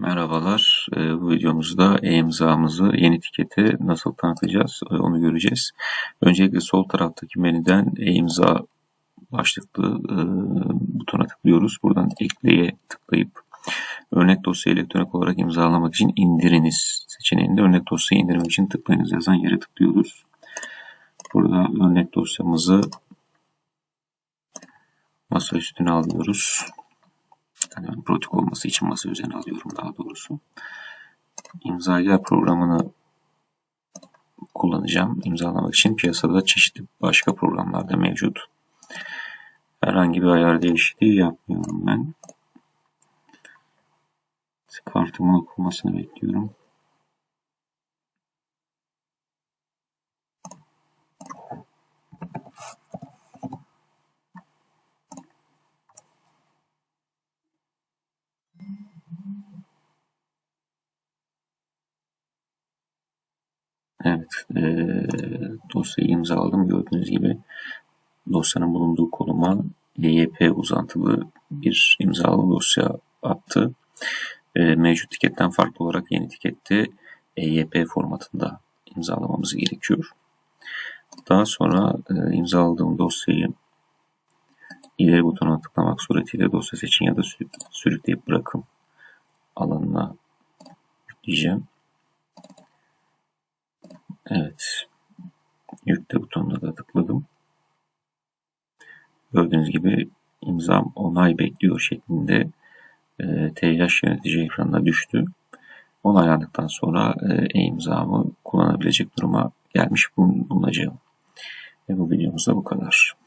Merhabalar. Ee, bu videomuzda e-imzamızı yeni etikete nasıl tanıtacağız e, onu göreceğiz. Öncelikle sol taraftaki menüden e-imza başlıklı e, butona tıklıyoruz. Buradan ekleye tıklayıp örnek dosya elektronik olarak imzalamak için indiriniz seçeneğinde örnek dosyayı indirmek için tıklayınız yazan yere tıklıyoruz. Burada örnek dosyamızı masa üstüne alıyoruz. Yani pratik olması için masa üzerine alıyorum daha doğrusu. İmzager programını kullanacağım. imzalamak için piyasada çeşitli başka programlar da mevcut. Herhangi bir ayar değişikliği yapmıyorum ben. Kartımın okunmasını bekliyorum. Evet, e, dosyayı imzaladım. Gördüğünüz gibi dosyanın bulunduğu koluma EYP uzantılı bir imzalı dosya attı. E, mevcut tiketten farklı olarak yeni tikette EYP formatında imzalamamız gerekiyor. Daha sonra e, imzaladığım dosyayı ileri butonuna tıklamak suretiyle dosya seçin ya da sürükleyip bırakın alanına yükleyeceğim. Evet. Yükle butonuna da tıkladım. Gördüğünüz gibi imzam onay bekliyor şeklinde e, TYH yönetici ekranına düştü. Onaylandıktan sonra e, imzamı kullanabilecek duruma gelmiş bulunacağım. Ve bu videomuz da bu kadar.